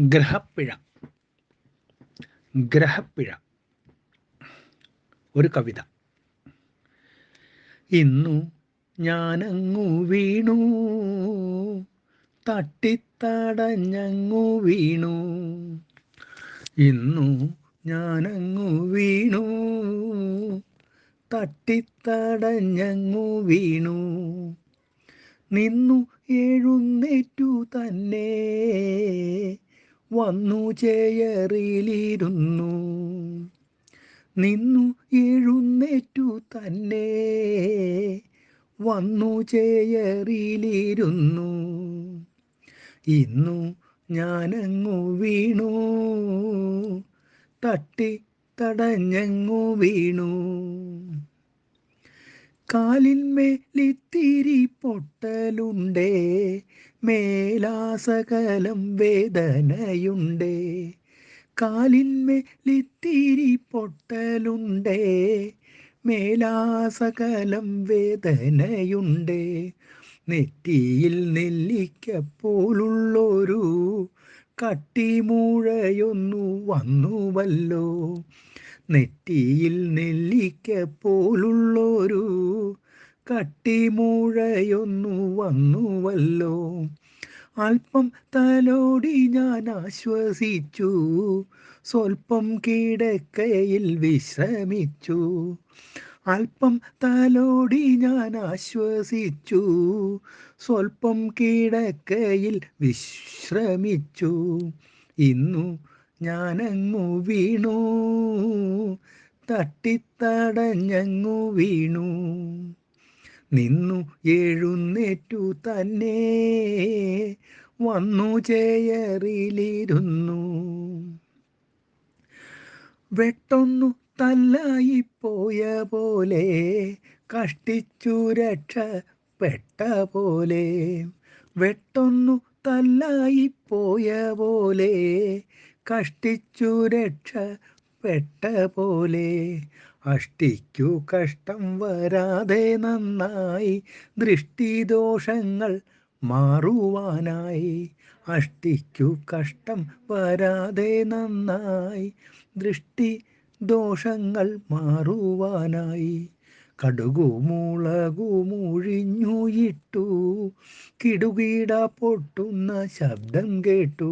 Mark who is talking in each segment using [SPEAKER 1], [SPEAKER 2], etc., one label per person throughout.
[SPEAKER 1] ഗ്രഹപ്പിഴ. ഗ്രഹപ്പിഴ. ഒരു കവിത. ഇന്നു ഞാനങ്ങു വീണു. തട്ടിത്തടഞ്ഞങ്ങു വീണു. ഇന്നു ഞാനങ്ങു വീണു. തട്ടിത്തടഞ്ഞങ്ങു വീണു. നിന്നു എഴുന്നേറ്റു തന്നെ. വന്നു ചേയറിലിരുന്നു നിന്നു എഴുന്നേറ്റു തന്നെ. വന്നു ചേയറിലിരുന്നു ഇന്നു ഞാനങ്ങു വീണു. തട്ടി തടഞ്ഞങ്ങു വീണു. കാലിന്മേലിത്തിരി പൊട്ടലുണ്ടേ മേലാസകലം വേദനയുണ്ടേ. കാലിന്മേലിത്തിരി പൊട്ടലുണ്ടേ മേലാസകലം വേദനയുണ്ടേ. നെറ്റിയിൽ നെല്ലിക്കപ്പോലുള്ളൊരു കട്ടിമൂഴയൊന്നു വന്നുവല്ലോ നെറ്റിയിൽ നെല്ലിക്ക പോലുള്ളൊരു കട്ടിമൂഴയൊന്നു വന്നുവല്ലോ. അല്പം തലോടി ഞാൻ ആശ്വസിച്ചു. സ്വൽപ്പം കിടക്കയിൽ വിശ്രമിച്ചു. അല്പം തലോടി ഞാൻ ആശ്വസിച്ചു. സ്വൽപ്പം കിടക്കയിൽ വിശ്രമിച്ചു. ഇന്നു ഞാനങ്ങു വീണു തട്ടിത്തടഞ്ഞങ്ങു വീണു. നിന്നു എഴുന്നേറ്റു തന്നെ വന്നു ചേയറിലിരുന്നു വെട്ടൊന്നു തല്ലായി പോയ പോലെ കഷ്ടിച്ചു രക്ഷപ്പെട്ട പോലെ വെട്ടൊന്നു തല്ലായി പോയ പോലെ കഷ്ടിച്ചു രക്ഷ രക്ഷപ്പെട്ട പോലെ അഷ്ടിക്കു കഷ്ടം വരാതെ നന്നായി ദൃഷ്ടിദോഷങ്ങൾ മാറുവാനായി. അഷ്ടിക്കു കഷ്ടം വരാതെ നന്നായി ദൃഷ്ടി ദോഷങ്ങൾ മാറുവാനായി. കടുകു കിടുകീട പൊട്ടുന്ന ശബ്ദം കേട്ടു.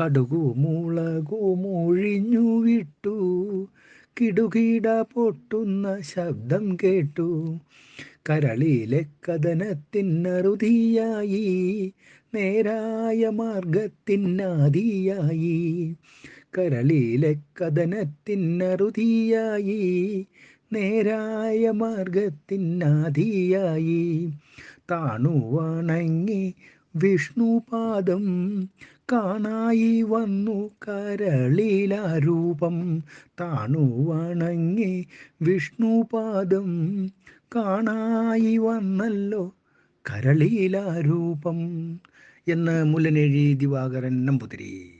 [SPEAKER 1] കടുകു മുളകു മുഴിഞ്ഞു വിട്ടു കിടുകിട പൊട്ടുന്ന ശബ്ദം കേട്ടു. കരളിലെ കഥനത്തിനറുതിയായി നേരായ മാർഗത്തിനാദിയായി കരളിലെ കഥനത്തിനറുതിയായി നേരായ മാർഗത്തിനാധിയായി താണു വണങ്ങി വിഷ്ണുപാദം കാണായി വന്നു കരളിലാരൂപം. താണു വണങ്ങി വിഷ്ണുപാദം കാണായി വന്നല്ലോ കരളിലാരൂപം. എന്ന് മുല്ലനെഴി ദിവാകരൻ നമ്പൂതിരി.